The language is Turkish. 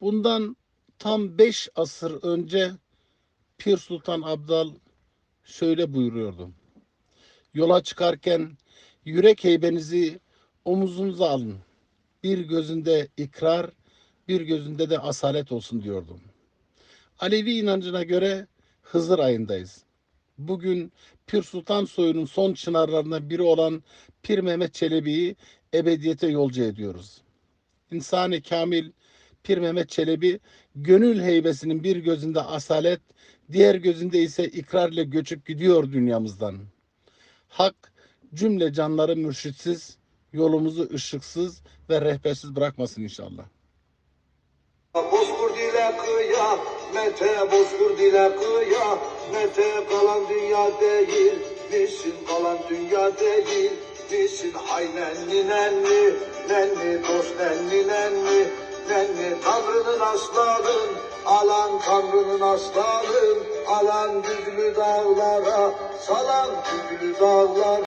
Bundan tam beş asır önce Pir Sultan Abdal şöyle buyuruyordu. Yola çıkarken yürek heybenizi omuzunuza alın. Bir gözünde ikrar, bir gözünde de asalet olsun diyordu. Alevi inancına göre Hızır ayındayız. Bugün Pir Sultan soyunun son çınarlarından biri olan Pir Mehmet Çelebi'yi ebediyete yolcu ediyoruz. İnsan-ı Kamil Pir Mehmet Çelebi gönül heybesinin bir gözünde asalet, diğer gözünde ise ikrar ile göçüp gidiyor dünyamızdan. Hak cümle canları mürşitsiz, yolumuzu ışıksız ve rehbersiz bırakmasın inşallah. Bozkur dile kıyamete, bozkur dile kıyamete Kalan dünya değil, misin kalan dünya değil Misin hay nenni nenni, nenni dost nenni nenni Nenni Tanrı'nın aslanın, alan Tanrı'nın aslanın Alan güzlü dağlara, salan güzlü dağlara